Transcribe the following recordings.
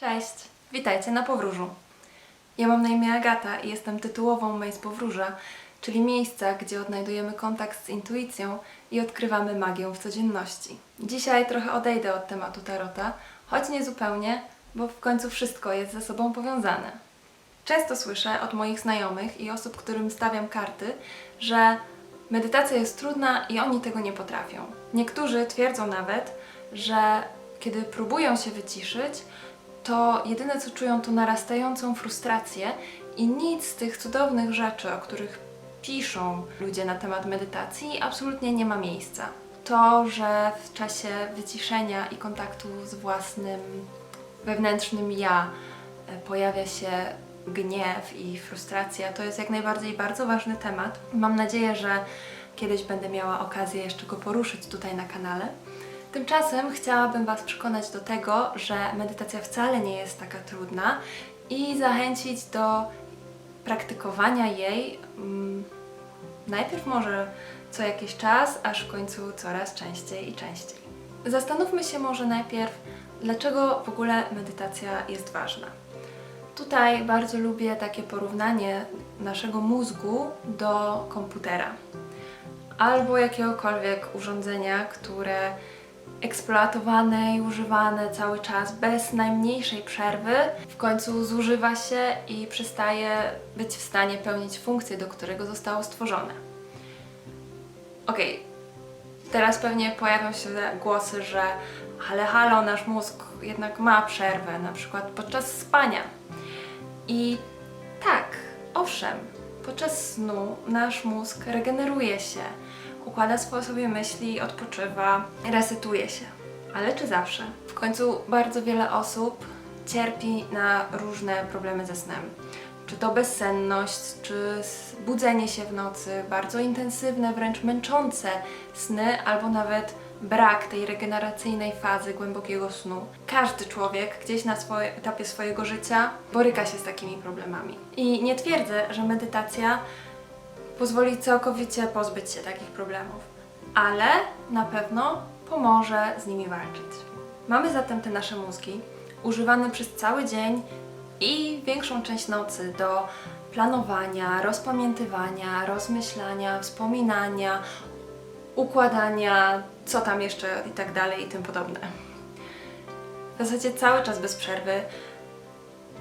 Cześć, witajcie na Powróżu. Ja mam na imię Agata i jestem tytułową Maze Powróża, czyli miejsca, gdzie odnajdujemy kontakt z intuicją i odkrywamy magię w codzienności. Dzisiaj trochę odejdę od tematu tarota, choć nie zupełnie, bo w końcu wszystko jest ze sobą powiązane. Często słyszę od moich znajomych i osób, którym stawiam karty, że medytacja jest trudna i oni tego nie potrafią. Niektórzy twierdzą nawet, że kiedy próbują się wyciszyć, to jedyne co czują to narastającą frustrację i nic z tych cudownych rzeczy, o których piszą ludzie na temat medytacji, absolutnie nie ma miejsca. To, że w czasie wyciszenia i kontaktu z własnym wewnętrznym ja e, pojawia się gniew i frustracja, to jest jak najbardziej bardzo ważny temat. Mam nadzieję, że kiedyś będę miała okazję jeszcze go poruszyć tutaj na kanale. Tymczasem chciałabym Was przekonać do tego, że medytacja wcale nie jest taka trudna i zachęcić do praktykowania jej mm, najpierw może co jakiś czas, aż w końcu coraz częściej i częściej. Zastanówmy się może najpierw, dlaczego w ogóle medytacja jest ważna. Tutaj bardzo lubię takie porównanie naszego mózgu do komputera albo jakiegokolwiek urządzenia, które eksploatowane i używane cały czas bez najmniejszej przerwy w końcu zużywa się i przestaje być w stanie pełnić funkcję, do którego zostało stworzone. Okej, teraz pewnie pojawią się głosy, że ale halo, nasz mózg jednak ma przerwę, na przykład podczas spania. I tak, owszem, podczas snu nasz mózg regeneruje się, układa sobie myśli, odpoczywa, resetuje się. Ale czy zawsze? W końcu bardzo wiele osób cierpi na różne problemy ze snem. Czy to bezsenność, czy budzenie się w nocy, bardzo intensywne, wręcz męczące sny, albo nawet brak tej regeneracyjnej fazy głębokiego snu. Każdy człowiek gdzieś na swoim etapie swojego życia boryka się z takimi problemami. I nie twierdzę, że medytacja pozwoli całkowicie pozbyć się takich problemów, ale na pewno pomoże z nimi walczyć. Mamy zatem te nasze mózgi używane przez cały dzień i większą część nocy do planowania, rozpamiętywania, rozmyślania, wspominania, układania, co tam jeszcze i tak dalej i tym podobne. W zasadzie cały czas bez przerwy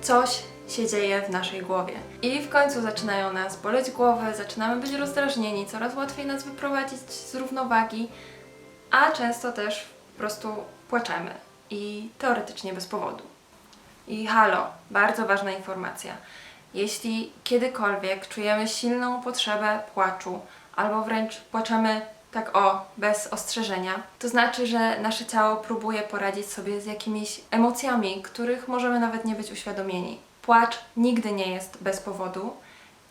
coś się dzieje w naszej głowie. I w końcu zaczynają nas boleć głowy, zaczynamy być rozdrażnieni, coraz łatwiej nas wyprowadzić z równowagi, a często też po prostu płaczemy i teoretycznie bez powodu. I halo, bardzo ważna informacja. Jeśli kiedykolwiek czujemy silną potrzebę płaczu, albo wręcz płaczemy tak o, bez ostrzeżenia, to znaczy, że nasze ciało próbuje poradzić sobie z jakimiś emocjami, których możemy nawet nie być uświadomieni. Płacz nigdy nie jest bez powodu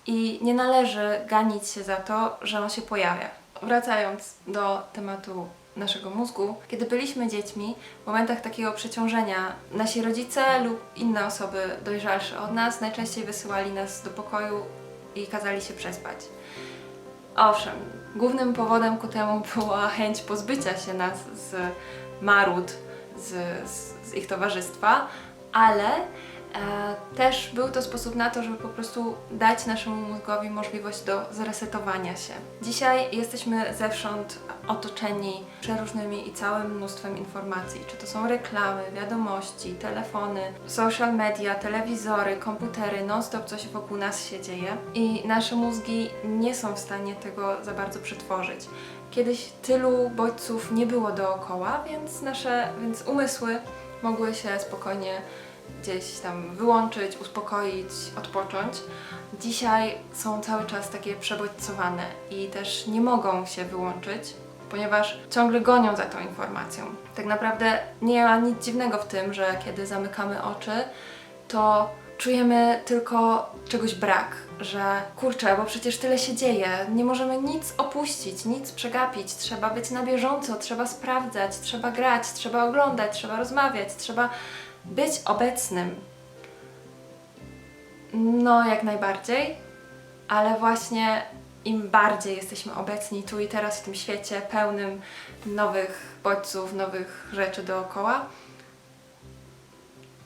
i nie należy ganić się za to, że on się pojawia. Wracając do tematu naszego mózgu, kiedy byliśmy dziećmi, w momentach takiego przeciążenia, nasi rodzice lub inne osoby dojrzalsze od nas najczęściej wysyłali nas do pokoju i kazali się przespać. Owszem, głównym powodem ku temu była chęć pozbycia się nas z marud, z, z, z ich towarzystwa, ale też był to sposób na to, żeby po prostu dać naszemu mózgowi możliwość do zresetowania się. Dzisiaj jesteśmy zewsząd otoczeni przeróżnymi i całym mnóstwem informacji. Czy to są reklamy, wiadomości, telefony, social media, telewizory, komputery, non-stop coś wokół nas się dzieje i nasze mózgi nie są w stanie tego za bardzo przetworzyć. Kiedyś tylu bodźców nie było dookoła, więc nasze, więc umysły mogły się spokojnie gdzieś tam wyłączyć, uspokoić, odpocząć. Dzisiaj są cały czas takie przebodźcowane i też nie mogą się wyłączyć, ponieważ ciągle gonią za tą informacją. Tak naprawdę nie ma nic dziwnego w tym, że kiedy zamykamy oczy, to czujemy tylko czegoś brak, że kurczę, bo przecież tyle się dzieje, nie możemy nic opuścić, nic przegapić, trzeba być na bieżąco, trzeba sprawdzać, trzeba grać, trzeba oglądać, trzeba rozmawiać, trzeba być obecnym. No, jak najbardziej, ale właśnie im bardziej jesteśmy obecni tu i teraz w tym świecie pełnym nowych bodźców, nowych rzeczy dookoła,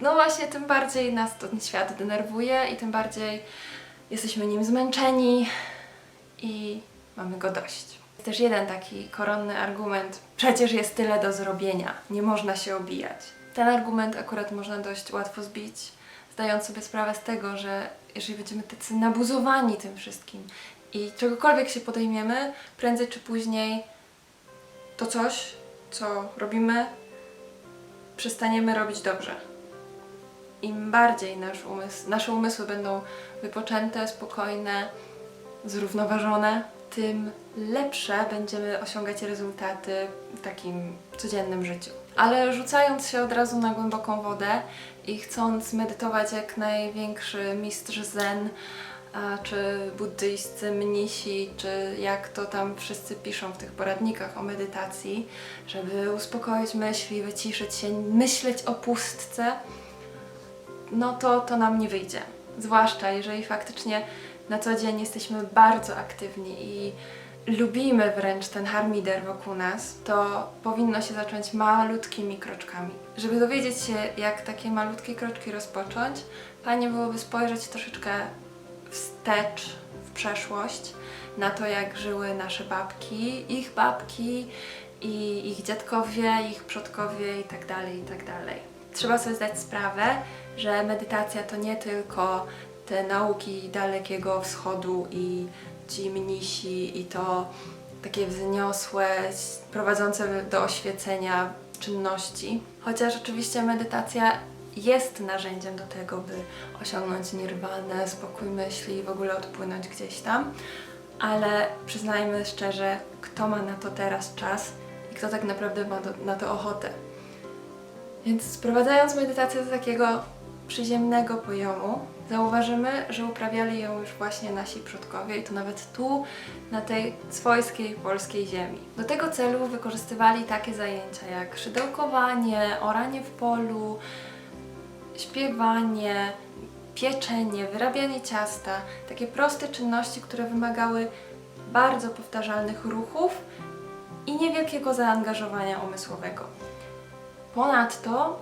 no właśnie tym bardziej nas ten świat denerwuje i tym bardziej jesteśmy nim zmęczeni i mamy go dość. Jest też jeden taki koronny argument. Przecież jest tyle do zrobienia, nie można się obijać. Ten argument akurat można dość łatwo zbić, zdając sobie sprawę z tego, że jeżeli będziemy tacy nabuzowani tym wszystkim i czegokolwiek się podejmiemy, prędzej czy później to coś, co robimy, przestaniemy robić dobrze. Im bardziej nasz umysł, nasze umysły będą wypoczęte, spokojne, zrównoważone, tym lepsze będziemy osiągać rezultaty w takim codziennym życiu. Ale rzucając się od razu na głęboką wodę i chcąc medytować jak największy mistrz zen, czy buddyjscy mnisi, czy jak to tam wszyscy piszą w tych poradnikach o medytacji, żeby uspokoić myśli, wyciszyć się, myśleć o pustce, no to to nam nie wyjdzie. Zwłaszcza jeżeli faktycznie na co dzień jesteśmy bardzo aktywni i lubimy wręcz ten harmider wokół nas, to powinno się zacząć malutkimi kroczkami. Żeby dowiedzieć się, jak takie malutkie kroczki rozpocząć, fajnie byłoby spojrzeć troszeczkę wstecz, w przeszłość, na to, jak żyły nasze babki, ich babki i ich dziadkowie, ich przodkowie itd., itd. Trzeba sobie zdać sprawę, że medytacja to nie tylko te nauki dalekiego wschodu i ci mnisi i to takie wzniosłe, prowadzące do oświecenia czynności. Chociaż oczywiście medytacja jest narzędziem do tego, by osiągnąć nirwanę, spokój myśli i w ogóle odpłynąć gdzieś tam, ale przyznajmy szczerze, kto ma na to teraz czas i kto tak naprawdę ma do, na to ochotę. Więc sprowadzając medytację do takiego przyziemnego poziomu, zauważymy, że uprawiali ją już właśnie nasi przodkowie i to nawet tu, na tej swojskiej polskiej ziemi. Do tego celu wykorzystywali takie zajęcia jak szydełkowanie, oranie w polu, śpiewanie, pieczenie, wyrabianie ciasta, takie proste czynności, które wymagały bardzo powtarzalnych ruchów i niewielkiego zaangażowania umysłowego. Ponadto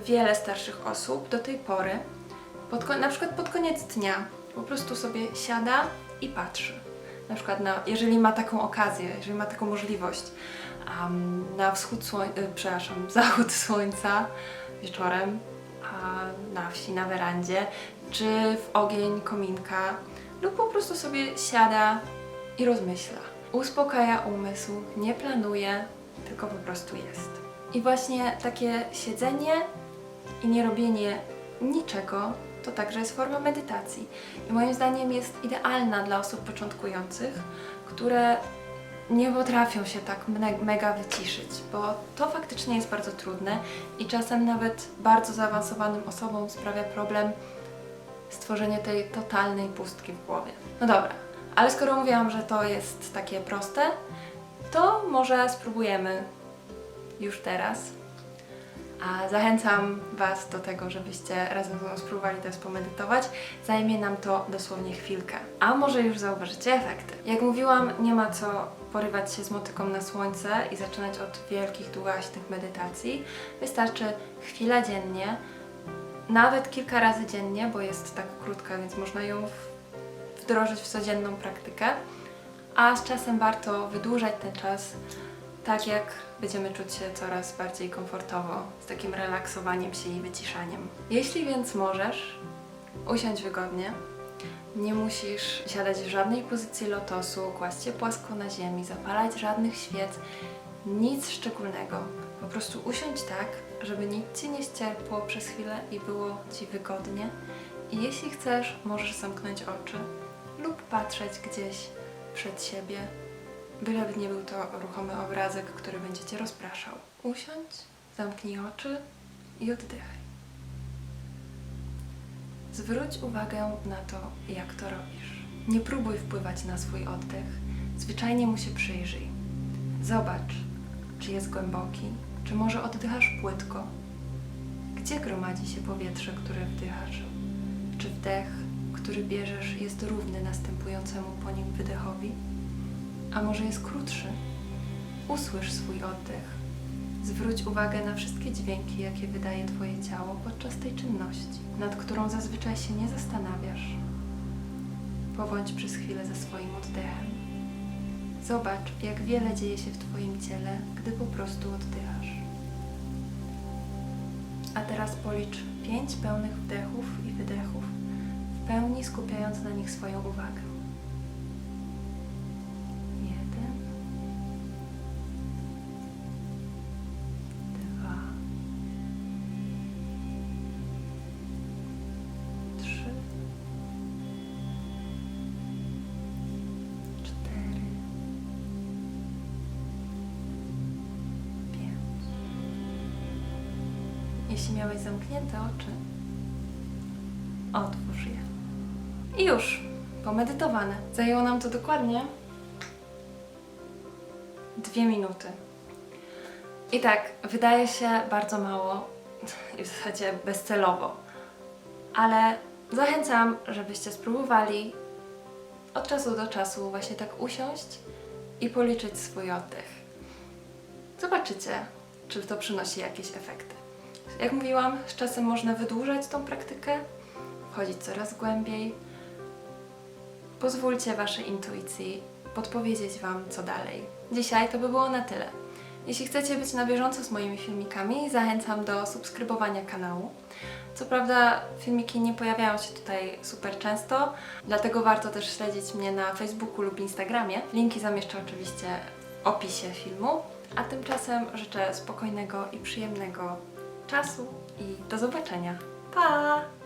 wiele starszych osób do tej pory, pod, na przykład pod koniec dnia, po prostu sobie siada i patrzy. Na przykład, na, jeżeli ma taką okazję, jeżeli ma taką możliwość, am, na wschód słońca, przepraszam, zachód słońca wieczorem, a na wsi, na werandzie, czy w ogień kominka, lub po prostu sobie siada i rozmyśla. Uspokaja umysł, nie planuje, tylko po prostu jest. I właśnie takie siedzenie i nie robienie niczego to także jest forma medytacji. I moim zdaniem jest idealna dla osób początkujących, które nie potrafią się tak me- mega wyciszyć, bo to faktycznie jest bardzo trudne i czasem nawet bardzo zaawansowanym osobom sprawia problem stworzenie tej totalnej pustki w głowie. No dobra, ale skoro mówiłam, że to jest takie proste, to może spróbujemy już teraz. A zachęcam Was do tego, żebyście razem ze mną spróbowali teraz pomedytować. Zajmie nam to dosłownie chwilkę. A może już zauważycie efekty. Jak mówiłam, nie ma co porywać się z motyką na słońce i zaczynać od wielkich, długaśnych medytacji. Wystarczy chwila dziennie, nawet kilka razy dziennie, bo jest tak krótka, więc można ją wdrożyć w codzienną praktykę. A z czasem warto wydłużać ten czas, tak jak będziemy czuć się coraz bardziej komfortowo z takim relaksowaniem się i wyciszaniem. Jeśli więc możesz, usiądź wygodnie. Nie musisz siadać w żadnej pozycji lotosu, kłaść się płasko na ziemi, zapalać żadnych świec, nic szczególnego. Po prostu usiądź tak, żeby nic Ci nie ścierpło przez chwilę i było Ci wygodnie. I jeśli chcesz, możesz zamknąć oczy lub patrzeć gdzieś przed siebie, byleby nie był to ruchomy obrazek, który będzie Cię rozpraszał. Usiądź, zamknij oczy i oddychaj. Zwróć uwagę na to, jak to robisz. Nie próbuj wpływać na swój oddech, zwyczajnie mu się przyjrzyj. Zobacz, czy jest głęboki, czy może oddychasz płytko. Gdzie gromadzi się powietrze, które wdychasz? Czy wdech, który bierzesz, jest równy następującemu po nim wydechowi? A może jest krótszy? Usłysz swój oddech. Zwróć uwagę na wszystkie dźwięki, jakie wydaje Twoje ciało podczas tej czynności, nad którą zazwyczaj się nie zastanawiasz. Powądź przez chwilę ze swoim oddechem. Zobacz, jak wiele dzieje się w Twoim ciele, gdy po prostu oddychasz. A teraz policz pięć pełnych wdechów i wydechów, w pełni skupiając na nich swoją uwagę. Jeśli miałeś zamknięte oczy, otwórz je. I już, pomedytowane. Zajęło nam to dokładnie dwie minuty. I tak, wydaje się bardzo mało i w zasadzie bezcelowo, ale zachęcam, żebyście spróbowali od czasu do czasu właśnie tak usiąść i policzyć swój oddech. Zobaczycie, czy to przynosi jakieś efekty. Jak mówiłam, z czasem można wydłużać tą praktykę, wchodzić coraz głębiej. Pozwólcie Waszej intuicji podpowiedzieć Wam, co dalej. Dzisiaj to by było na tyle. Jeśli chcecie być na bieżąco z moimi filmikami, zachęcam do subskrybowania kanału. Co prawda, filmiki nie pojawiają się tutaj super często, dlatego warto też śledzić mnie na Facebooku lub Instagramie. Linki zamieszczę oczywiście w opisie filmu. A tymczasem życzę spokojnego i przyjemnego czasu i do zobaczenia. Pa!